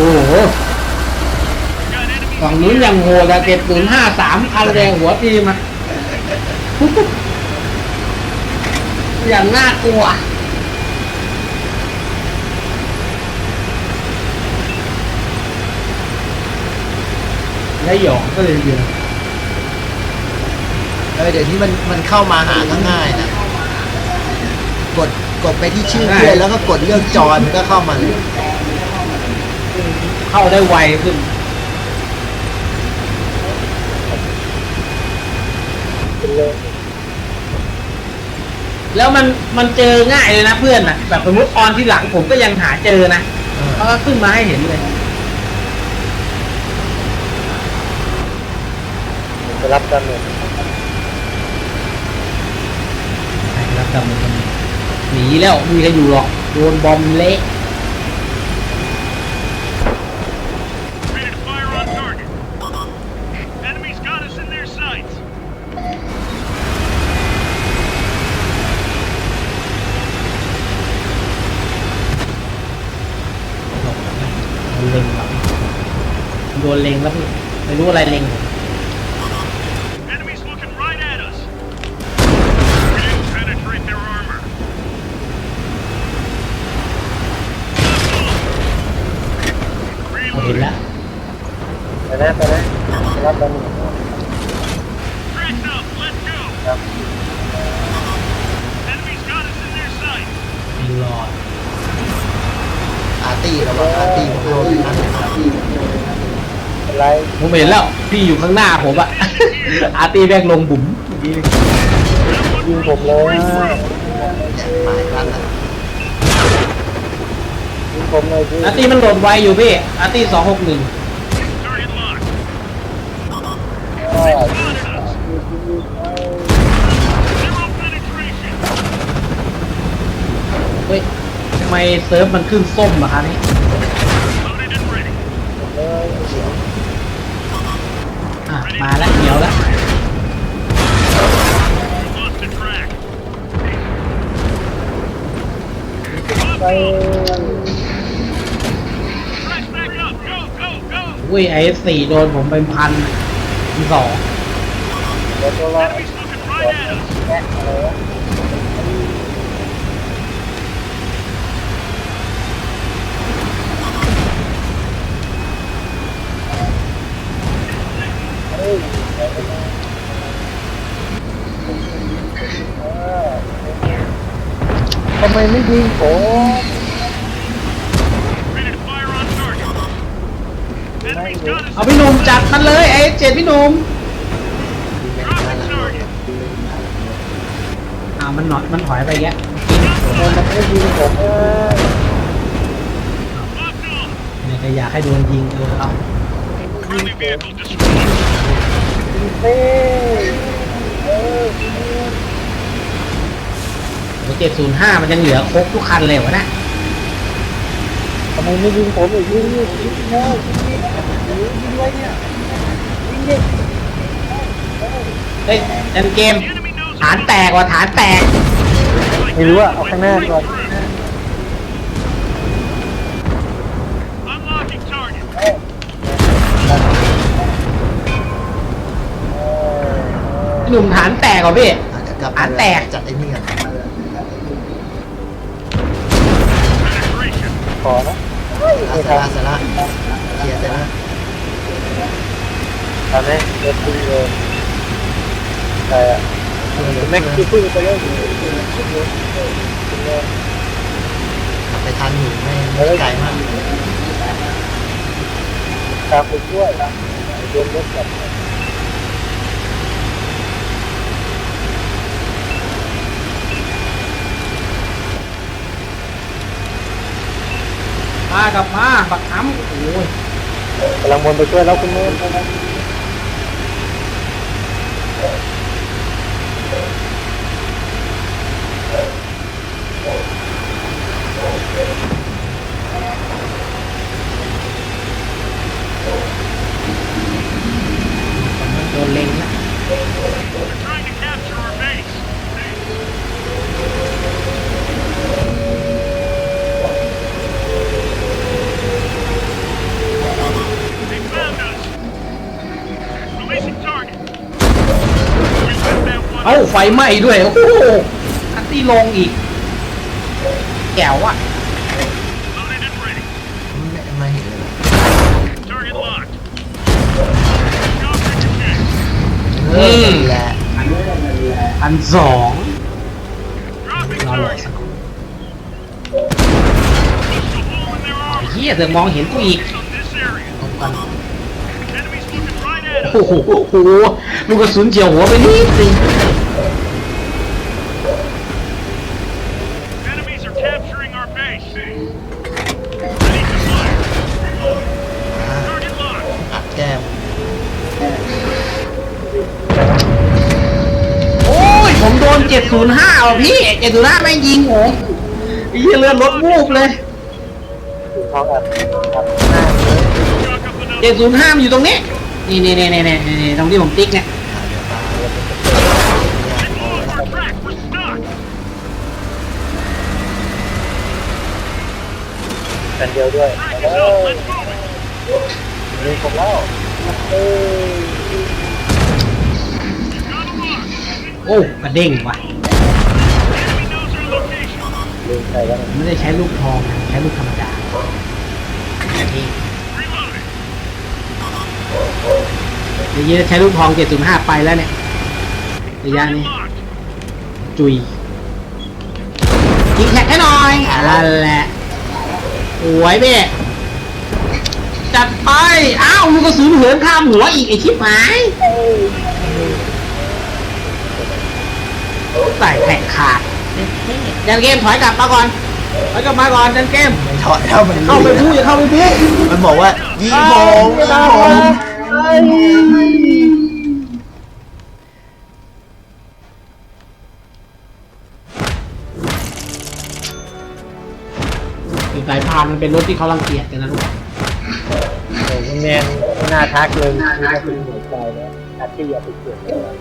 โอ้โหฝั่งนู้นยังโหดอะเจ็ดศูนย์ห้าสามคันแรงหัวทีมอะอย่างน่ากลัวและหยองก็เลยเดียวเออเดี๋ยวนี้มันมันเข้ามาหาก็ง่ายนะ กดกดไปที่ชื่อเพื่อนแล้วก็กดเลือกจอยมันก็เข้ามาเลย เข้าได้ไวขึ้น แล้วมันมันเจอง่ายเลยนะเพื่อนนะแบบสมมติออนที่หลังผมก็ยังหาเจอนะเออเขาก็ขึ้นมาให้เห็นเลยจะรับกันเลยใช่รับกรรมมันหนีแล้วไมมีใครอยู่หรอกโดนบอมเละ Ready to fire on target. Enemies got us in their sights. หลบแล้วนะโดนเล็งแล้วโด นเล็งแล้วพี่ไม่รู้อะไรเล็ง Enemies looking right at us. We didn't penetrate their armor. เอาเห็นแล้วไปนะไปนะรับกัน Cracked up. Let's go. ครับ Enemies got us in their sights. มีรอด อาร์ตี้ระวังอาร์ตี้ของเราเลยนะเป็น ไรผมเห็นแล้ว พี่อยู่ข้างหน้าผมอะ อาร์ตีแบกลงบุ๋มยิงผมเลยเนี่ยมาอีกแล้วนะยิงผมเลยพี่อาร์ตีมันโหลดไวอยู่พี่ อาร์ตีสองหกหนึ่ง Target locked. ก็ Spotted us. Zero penetration. เฮ้ยทำไมเซิร์ฟมันขึ้นส้มอะคะนี่ Loaded and ready. เลยเดี๋ยว อะ มาแล้วเดี๋ยวแล้วไป Track back up. Go, go, go. อุ้ยไอ้สี่โดนผมเป็นพันสองเดี๋ยวตัวละ Enemies looking right at us. แม่อะไรวะเฮ้ยทำไมไม่ยิงผมเอาพี่หนุ่มจัดมันเลยไอ้เจ็ดพี่หนุ่มอ่ามันหนอยมันถอยไปแยะทำไมมันไม่ยิงผมเออเนี่ยก็อยากให้โดนยิงเออเอาเฮ้ย เจ็ดศูนย์ห้ามันยังเหลือครบทุกคันเลยวะนะทำไมไม่ยิงผมอีกยิงยิงยิงแล้วยิงยิงยิงยิงไว้เนี่ยยิงดิเฮ้ยเล่นเกม ฐานแตกว่ะฐานแตก ไม่รู้อะเอาข้างหน้าก่อนหนุ่มฐานแตกว่ะพี่อะเดี๋ยวกลับอะแตก จัดไอ้นี่กัน ขอนะอาสาระสาระเคลียร์เสร็จแล้วทำให้เด็ดดีเลยแต่แม็กซ์พึ่งไปแล้วอยู่ขับไปทันอยู่ไม่ไม่ไกลมากตามไปช่วยโดนรถกับากลับมา บักค้ำโอ้ยกำลังวนไปช่วยแล้วคุณแม่นโดนเล็งนะ They're trying to capture our base. ไหม้ด้วย โอ้โหอันที่ลงอีก แก้วอะ Loaded and ready. ไม่ไม่เห็นเลย Target locked. Object engaged. เออนั่นแหละอันสอง Dropping รอรอ target. สักครู่ Just a hole in their armor. เฮียเธอมองเห็นกูอีก Focus on this area. ก่อน Enemies looking right at us. โอ้โหโอ้โหลูกกระสุนเฉียวหัวไปนิดนึง Enemies are capturing our base. Ready to fire. Target locked. อัดแก้มโอ้ย ผมโดน 705อะพี่ 705แม่งยิงผมไอ้เหี้ยเลือดรถวูบเลยถึงท้องอัดอัดหน้าเลย Chalk up another. 705มันอยู่ตรงนี้ นี่นี่นี่นี่นี่นี่ตรงที่ผมติ๊กเนี่ย Get below our track. We're stuck. กันเดียวด้วย Track แล้ is ว up. Let's move it. มีผมแล้วเอ้ย Got a lock. โอ้กระเด้งว่ะ Enemy knows our location. ลืมใส่แล้วผมไม่ได้ใช้ลูกทองนะใช้ลูกธรรมดาแต่ที่ Reloading. เดี๋ยวจะใช้ลูกทอง705ไปแล้วเนี่ยระยะ Target นี้ locked. จุยยิงแท็กให้หน่อยอะนั่นแหละโอ้ยเบ้จัดไปอ้าวลูกกระสุนเหินข้ามหัวอีกไอชิบหายใส่แท็กขาดยันเกมถอยกลับมาก่อนถอยกลับมาก่อนยันเกมไม่ถอยแล้วมันเข้าไปพูดอย่าเข้าไปพูดมันบอกว่ายิงผมยิงผม คือสายพานมันเป็นรถที่เขารังเกียจกันนะลูกโอ้คุณแมนไม่น่าทักเลยนี่ก็เป็นหัวใจแล้วทักที่อย่าไปเกิดเลย